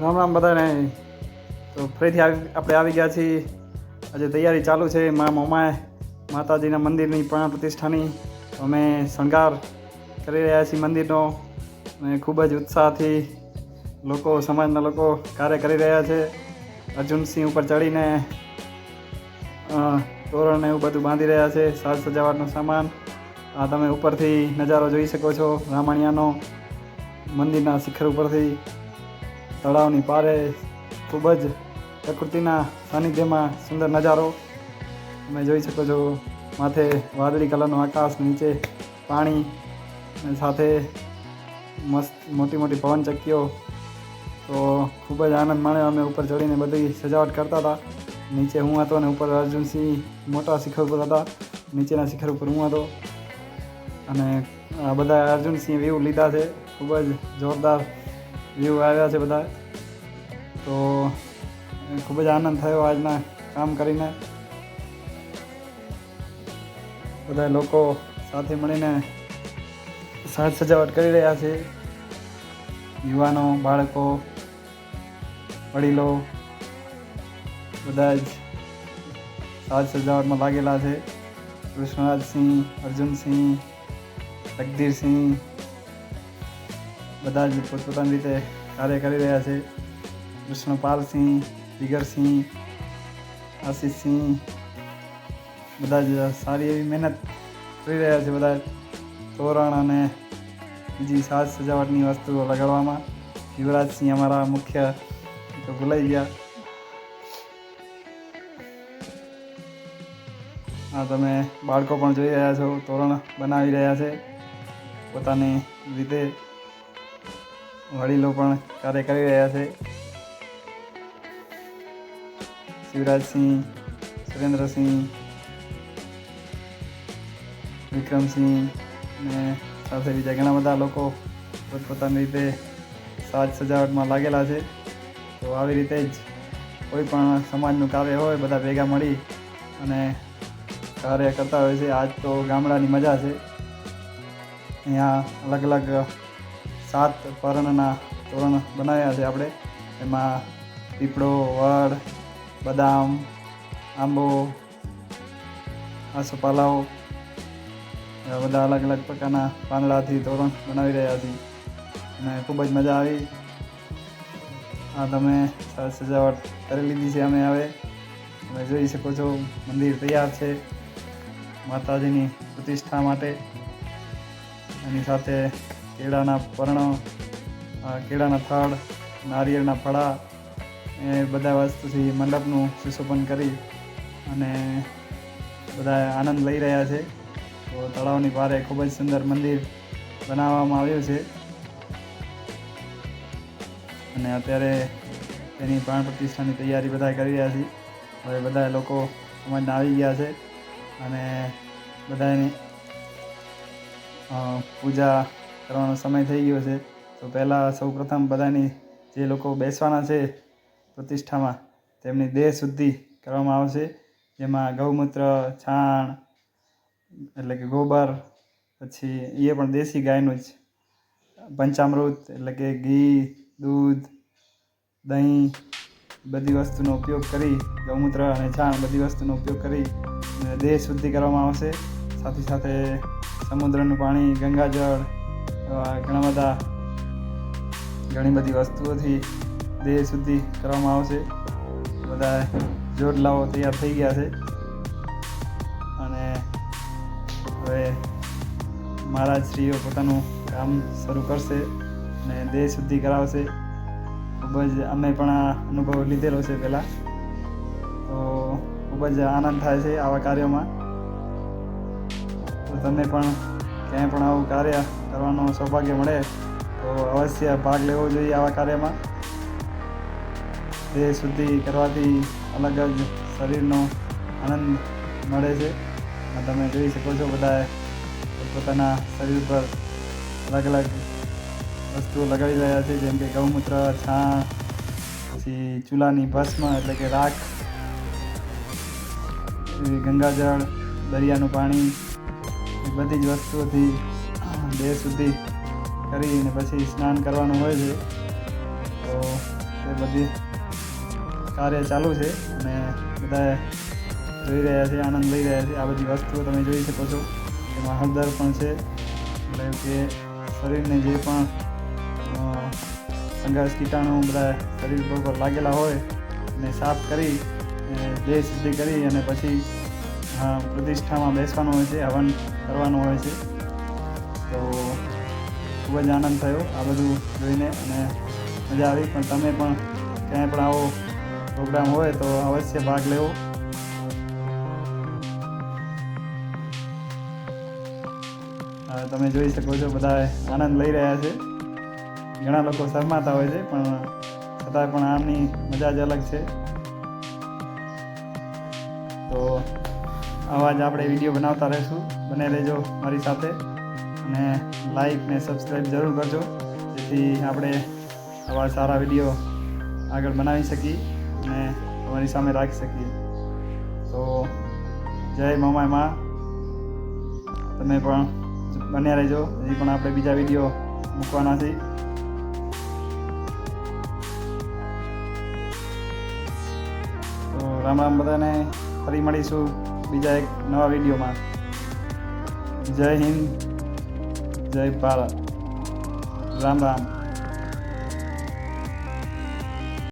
રામ રામ બધાને. તો ફરીથી આપણે આવી ગયા છીએ. આજે તૈયારી ચાલુ છે મા મમાએ, માતાજીના મંદિરની પ્રાણ પ્રતિષ્ઠાની. અમે શણગાર કરી રહ્યા છીએ મંદિરનો. અને ખૂબ જ ઉત્સાહથી લોકો, સમાજના લોકો કાર્ય કરી રહ્યા છે. અર્જુનસિંહ ઉપર ચડીને તોરણને તોરણ એવું બધું બાંધી રહ્યા છે. સાજ સજાવટનો સામાન. આ તમે ઉપરથી નજારો જોઈ શકો છો. રામાણિયાનો મંદિરના શિખર ઉપરથી. તળાવની પારે ખૂબ જ પ્રકૃતિના સાનિધ્યમાં સુંદર નજારો તમે જોઈ શકો છો. માથે વાદળી કલરનો આકાશ, નીચે પાણી સાથે મસ્ત મોટી મોટી પવનચક્કીઓ. તો ખૂબ જ આનંદ માણ્યો અમે ઉપર ચડીને બધી સજાવટ કરતા હતા. નીચે હું હતો અને ઉપર અર્જુનસિંહ મોટા શિખર ઉપર હતા. નીચેના શિખર ઉપર હું હતો. અને આ બધા અર્જુનસિંહ વ્યૂ લીધા છે. ખૂબ જ જોરદાર વ્યૂ આવ્યા છે બધા. તો ખૂબ જ આનંદ થયો આજના કામ કરીને. બધા લોકો સાથે મળીને સાજ સજાવટ કરી રહ્યા છે. યુવાનો, બાળકો, વડીલો બધા જ સાજ સજાવટમાં લાગેલા છે. કૃષ્ણરાજસિંહ, અર્જુનસિંહ, જગદીરસિંહ બધા જ પોતપોતાની રીતે કાર્ય કરી રહ્યા છે. કૃષ્ણપાલસિંહ જીગરસિંહ આશીષસિંહ બધા જ સારી એવી મહેનત કરી રહ્યા છે બધા તોરણ અને બીજી સાજ સજાવટની વસ્તુઓ લગાડવામાં યુવરાજસિંહ અમારા મુખ્ય તો ભૂલાઈ ગયા. આ તમે બાળકો પણ જોઈ રહ્યા છો, તોરણ બનાવી રહ્યા છે. પોતાની રીતે વડીલો પણ કાર્ય કરી રહ્યા છે. શિવરાજસિંહ, સુરેન્દ્રસિંહ, વિક્રમસિંહ ને સાથે બીજા ઘણા બધા લોકો પોતપોતાની રીતે સાજ સજાવટમાં લાગેલા છે. તો આવી રીતે જ કોઈ પણ સમાજનું કાર્ય હોય, બધા ભેગા મળી અને કાર્ય કરતા હોય છે. આજ તો ગામડાની મજા છે. અહીંયા અલગ અલગ સાત પર્ણના તોરણ બનાવ્યા છે આપણે. એમાં પીપળો, વડ, બદામ, આંબો આસોપાલાઓ એવા બધા અલગ અલગ પ્રકારના પાંદડાથી તોરણ બનાવી રહ્યા છીએ. અને ખૂબ જ મજા આવી. આ તમે સાજ સજાવટ કરી લીધી છે અમે હવે. તમે જોઈ શકો છો, મંદિર તૈયાર છે. માતાજીની પ્રતિષ્ઠા માટે. એની સાથે કેળાના પર્ણ કેળાના થડ નારિયેળના ફળા એ બધા વસ્તુથી મંડપનું સુશોભન કરી અને બધા આનંદ લઈ રહ્યા છે. તો તળાવની પારે ખૂબ જ સુંદર મંદિર બનાવવામાં આવ્યું છે. અને અત્યારે તેની પ્રાણ પ્રતિષ્ઠાની તૈયારી બધા કરી રહ્યા છે. હવે બધા લોકો સમાજના આવી ગયા છે અને બધાની પૂજા કરવાનો સમય થઈ ગયો છે. તો પહેલાં સૌ પ્રથમ બધાની જે લોકો બેસવાના છે પ્રતિષ્ઠામાં, તેમની દેહ શુદ્ધિ કરવામાં આવશે. જેમાં ગૌમૂત્ર, છાણ એટલે કે ગોબર, પછી એ પણ દેશી ગાયનું જ. પંચામૃત એટલે કે ઘી, દૂધ, દહીં, બધી વસ્તુનો ઉપયોગ કરી ગૌમૂત્ર અને છાણ બધી વસ્તુનો ઉપયોગ કરી દેહ શુદ્ધિ કરવામાં આવશે. સાથે સાથે સમુદ્રનું પાણી, ગંગાજળ એવા ઘણા બધા ઘણી બધી વસ્તુઓથી દેહ શુદ્ધિ કરવામાં આવશે. બધા જોડલાઓ તૈયાર થઈ ગયા છે. અને હવે મહારાજશ્રીઓ પોતાનું કામ શરૂ કરશે અને દેહ શુદ્ધિ કરાવશે. ખૂબ જ અમે પણ આ અનુભવ લીધેલો છે પહેલાં. તો ખૂબ જ આનંદ થાય છે આવા કાર્યોમાં. તો તમે પણ ક્યાંય પણ આવું કાર્ય કરવાનું સૌભાગ્ય મળે, તો અવશ્ય ભાગ લેવો જોઈએ આવા કાર્યમાં. દેહ શુદ્ધિ કરવાથી અલગ જ શરીરનો આનંદ મળે છે. અને તમે જોઈ શકો છો બધા પોતાના શરીર પર અલગ અલગ વસ્તુઓ લગાવી રહ્યા છે, જેમ કે ગૌમૂત્ર, છાણ, પછી ચૂલાની ભસ્મ એટલે કે રાખ ગંગાજળ, દરિયાનું પાણી, એ બધી જ વસ્તુઓથી દેહ સુધી કરીને પછી સ્નાન કરવાનું હોય છે. તો એ બધી કાર્ય ચાલુ છે અને બધાએ જોઈ રહ્યા છે, આનંદ લઈ રહ્યા છે. આ બધી વસ્તુઓ તમે જોઈ શકો છો. એમાં હળદર પણ છે. એટલે કે શરીરને જે પણ સંઘર્ષ કીટાણુ બધા શરીર પર લાગેલા હોય એને સાફ કરી દેહ શુદ્ધિ કરી અને પછી પ્રતિષ્ઠામાં બેસવાનું હોય છે, હવન કરવાનું હોય છે. તો ખૂબ જ આનંદ થયો આ બધું જોઈને અને મજા આવી. પણ તમે પણ ક્યાંય પણ આવો પ્રોગ્રામ હોય તો અવશ્ય ભાગ લેવો. તમે જોઈ શકો છો બધા આનંદ લઈ રહ્યા છે. ઘણા લોકો શરમાતા હોય છે, પણ છતાં પણ આમની મજા જ અલગ છે. તો આવા જ આપણે વીડિયો બનાવતા રહીશું. બને રહેજો મારી સાથે. અને લાઈક ને સબસ્ક્રાઈબ જરૂર કરજો, જેથી આપણે આવા સારા વીડિયો આગળ બનાવી શકીએ અને તમારી સામે રાખી શકીએ. તો જય મમાયમાં તમે પણ બન્યા રહેજો. હજી પણ આપણે બીજા વીડિયો મૂકવાના છે. તો રામ રામ બધાને. ફરી મળીશું બીજા એક નવા વિડીયોમાં જય હિન્દ. જય ભારત રામ રામ